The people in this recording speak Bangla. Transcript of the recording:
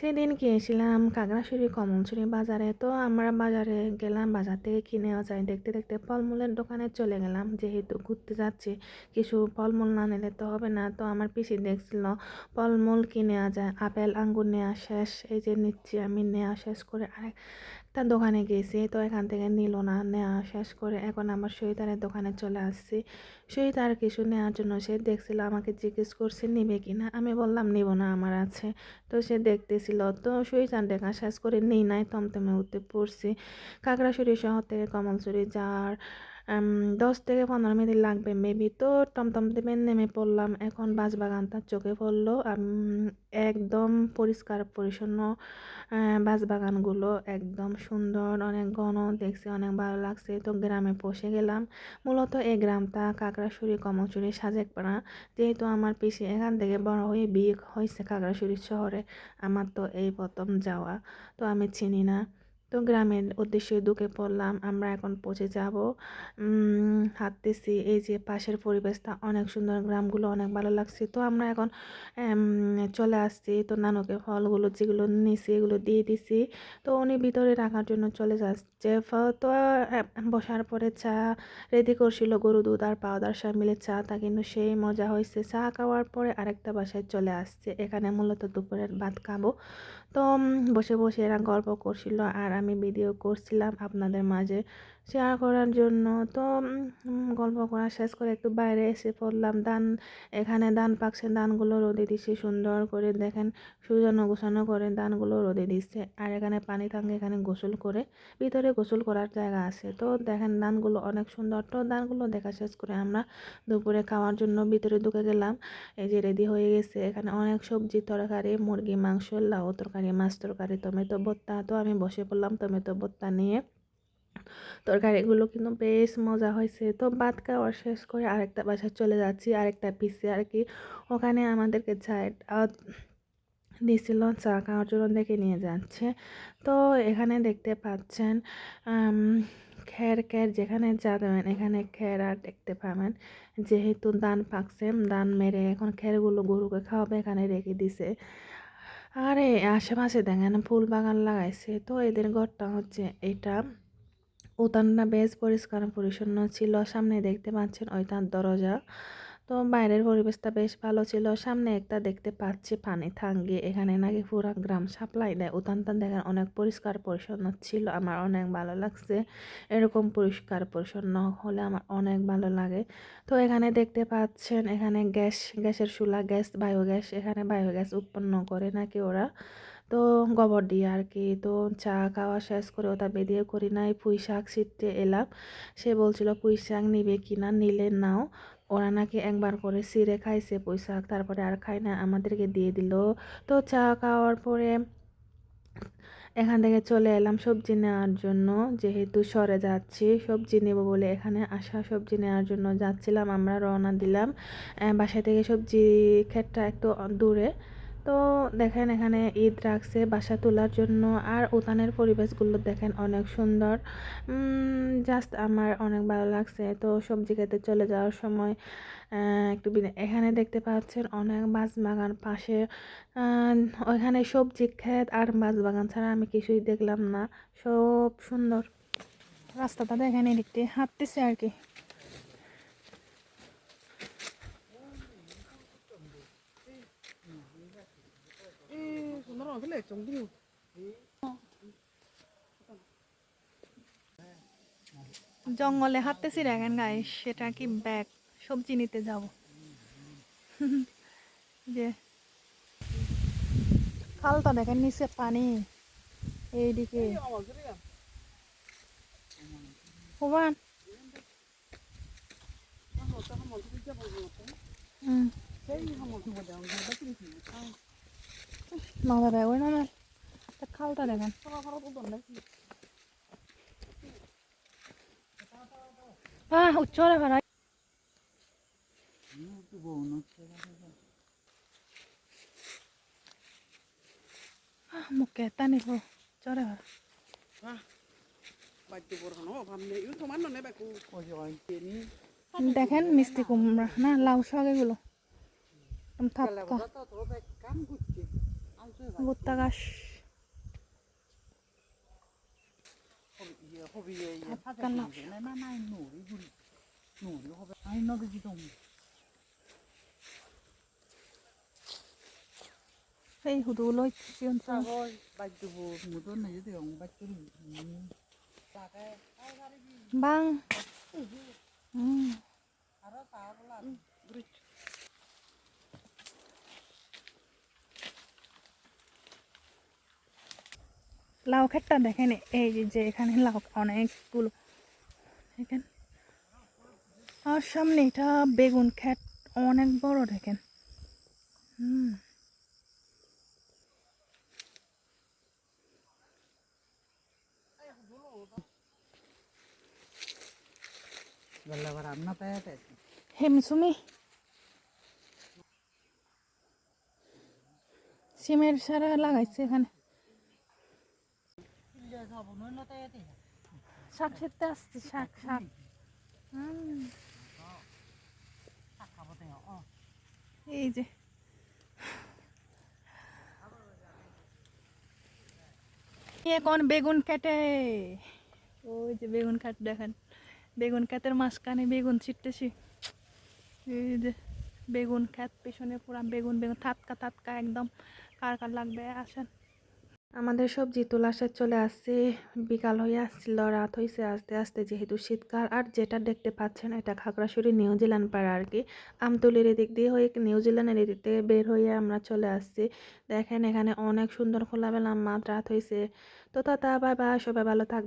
সেদিন গিয়েছিলাম কাগড়াশুড়ি কমলছড়ি বাজারে। তো আমরা বাজারে গেলাম, বাজার থেকে কিনেও যাই। দেখতে দেখতে ফলমূলের দোকানে চলে গেলাম। যেহেতু ঘুরতে যাচ্ছি, কিছু ফলমূল না নিলে তো হবে না। তো আমার পিসি দেখছিল, ফলমূল কিনে যায়, আপেল, আঙ্গুর নেওয়া শেষ এই যে নিচ্ছি আমি নেওয়া শেষ করে আরেকটা দোকানে গেছি, তো এখান থেকে নিল না নেওয়া শেষ করে এখন আমার সহিতারের দোকানে চলে আসছি। সৈতার কিছু নেওয়ার জন্য সে দেখছিল আমাকে জিজ্ঞেস করছে, নিবে কি না? আমি বললাম, নিব না, আমার আছে। তো সে দেখতেছিল, তো সহিতার দেখা শেষ করে নেই, নাই তমতমে উঠতে পড়ছি। কাকড়াছড়ি শহর থেকে কমলছড়ি যাওয়ার দশ থেকে পনেরো মিনিট লাগবে মেবি তো টমটম থেকে নেমে পড়লাম। এখন বাঁশবাগানটা চোখে পড়ল। একদম পরিষ্কার, পরিচ্ছন্ন বাঁশবাগানগুলো একদম সুন্দর, অনেক ঘন দেখছি অনেক ভালো লাগছে। তো গ্রামে পৌঁছে গেলাম। মূলত এই গ্রামটা কাকড়াছড়ি কমলছড়ি সাজেকপাড়া যেহেতু আমার পিসি এখান থেকে বড় হয়ে বিয়ে হয়েছে খাগড়াছড়ি শহরে, আমার তো এই প্রথম যাওয়া। তো আমি চিনি না। তো গ্রামের উদ্দেশ্যে ঢুকে পড়লাম, আমরা এখন পৌঁছে যাব। হাঁটতেছি এই যে পাশের পরিবেশটা অনেক সুন্দর, গ্রামগুলো অনেক ভালো লাগছে। তো আমরা এখন চলে আসছি। তো নানুকে ফলগুলো যেগুলো নিছি এগুলো দিয়ে দিছি। তো উনি ভিতরে রাখার জন্য চলে যাচ্ছে। তো বসার পরে চা রেডি করছিল। গরু, দুধ আর পাউডার সব মিলে চা, তা কিন্তু সেই মজা হয়েছে। চা খাওয়ার পরে আরেকটা বাসায় চলে আসছে। এখানে মূলত দুপুরের ভাত খাব। তো বসে বসে এরা গল্প করছিল। আর আমি ভিডিও করছিলাম আপনাদের মাঝে শেয়ার করার জন্য। তো গল্প করা শেষ করে একটু বাইরে এসে পড়লাম। ধান এখানে ধান পাকছে ধানগুলো রোদে দিচ্ছে, সুন্দর করে দেখেন সুজানো গোছানো করে ধানগুলো রোদে দিচ্ছে। আর এখানে পানি থাকে এখানে গোসল করে, ভিতরে গোসল করার জায়গা আছে। তো দেখেন ধানগুলো অনেক সুন্দর। তো ধানগুলো দেখা শেষ করে আমরা দুপুরে খাওয়ার জন্য ভিতরে ঢুকে গেলাম। এই যে রেডি হয়ে গেছে। এখানে অনেক সবজি, তরকারি, মুরগি, মাংস, লাউ তরকারি, মাছ তরকারি, টমেটো, ভর্তা। তো আমি বসে পড়লাম টমেটো ভর্তা নিয়ে। তরকারিগুলো কিন্তু বেশ মজা হয়েছে। তো ভাত খাওয়া শেষ করে আরেকটা বাসায় চলে যাচ্ছি, আরেকটা পিসে আর কি। ওখানে আমাদেরকে চায় দিছিল চা খাওয়ার জন্য দেখে নিয়ে যাচ্ছে। তো এখানে দেখতে পাচ্ছেন খের খের যেখানে চা দেবেন এখানে খের আর দেখতে পাবেন। যেহেতু দান পাকছে দান মেরে এখন খেরগুলো গরুকে খাওয়াবে, এখানে রেখে দিছে। আর, আশেপাশে দেখেন ফুল বাগান লাগাইছে। তো এদের ঘরটা হচ্ছে এটা। উতানটা বেশ পরিষ্কার পরিচ্ছন্ন ছিল। সামনে দেখতে পাচ্ছেন ওইটার দরজা। তো বাইরের পরিবেশটা বেশ ভালো ছিল। সামনে একটা দেখতে পাচ্ছি পানি থাঙ্গি। এখানে নাকি পুরা গ্রাম সাপ্লাই দেয়। উঠানটা দেখেন অনেক পরিষ্কার পরিচ্ছন্ন ছিল। আমার অনেক ভালো লাগছে। এরকম পরিষ্কার পরিচ্ছন্ন হলে আমার অনেক ভালো লাগে। তো এখানে দেখতে পাচ্ছেন এখানে গ্যাস, গ্যাসের চুলা, গ্যাস, বায়োগ্যাস। এখানে বায়োগ্যাস উৎপন্ন করে নাকি ওরা। তো গোবর দিয়ে আর কি। তো চা খাওয়া শেষ করে ওটা বেরিয়ে করি নাই। পুঁই শাক ছিটতে এলাম। সে বলছিল পুঁই শাক নিবে কি না? নিলে নাও। ওরা নাকি একবার করে সিরে খাইছে পয়সা তারপরে আর খায় না, আমাদেরকে দিয়ে দিল। তো চা খাওয়ার পরে এখান থেকে চলে এলাম সবজি নেওয়ার জন্য। যেহেতু সরে যাচ্ছি, সবজি নেব বলে এখানে আসা, সবজি নেওয়ার জন্য যাচ্ছিলাম, আমরা রওনা দিলাম। বাসা থেকে সবজি ক্ষেতটা একটু দূরে। তো দেখেন এখানে ঈদ রাখছে বাসা তোলার জন্য আর উতানের পরিবেশগুলো দেখেন অনেক সুন্দর। জাস্ট আমার অনেক ভালো লাগছে। তো সবজি খেতে চলে যাওয়ার সময় একটু এখানে দেখতে পাচ্ছেন অনেক বাঁশ বাগান পাশে। ওইখানে সবজি ক্ষেত আর বাঁশ বাগান ছাড়া আমি কিছুই দেখলাম না। সব সুন্দর। রাস্তাটা দেখেন এদিকটি হাঁটতেছে আর কি। জঙ্গলে হাঁটতেছি দেখেন গাই সেটা কি ব্যাগ সবজি নিতে যাব। যে খালটা দেখেন নিচে পানি। এইদিকে। হবান হুম। মাথা ব্যাগ ওই না তা খালটা দেখেন। আহ উচ্চরে ভাড়া। মুখে টানি চরে ভাড়া। দেখেন মিষ্টি কুমড়া, না, লাউ শাক এগুলো। একদম 먹었다가 아깔라 아.니 너도 지금 Hey, hoe doe je het? Ja, hoor. Bakje voor moeder, nee, de jong, লাউ ক্ষেতটা দেখেন? এই যে এখানে লাউ অনেকগুলো। দেখেন? আর সামনে এটা বেগুন ক্ষেত, অনেক বড় দেখেন. হেমসুমি সিমের সারা লাগাইছে এখানে। শাক সেরতে আসছে, শাক শাক. এই যে। এখন বেগুন কাটে? ওই যে বেগুন কাট, দেখেন। বেগুন কাটের মাঝখানে বেগুন ছিটতেছি। এই যে বেগুন খাত পেছনে পুরা বেগুন বেগুন, থাতকা থাতকা, একদম কার কার লাগবে, আসেন। আমাদের সবজি তোলা শেষ চলে আসছে। বিকাল হয়ে আসছিল, রাত হয়েছে আস্তে আস্তে। যেহেতু শীতকাল, আর যেটা দেখতে পাচ্ছেন এটা খাগড়াছড়ি নিউজিল্যান্ড পাড়া আর কি। আমতলির এদিক দিয়ে হয়ে নিউজিল্যান্ডের এদিক থেকে বের হয়ে আমরা চলে আসছি। দেখেন এখানে অনেক সুন্দর খোলাবেলা মাঠ, রাত হয়েছে তো তা, বাই বাই, সবাই ভালো থাক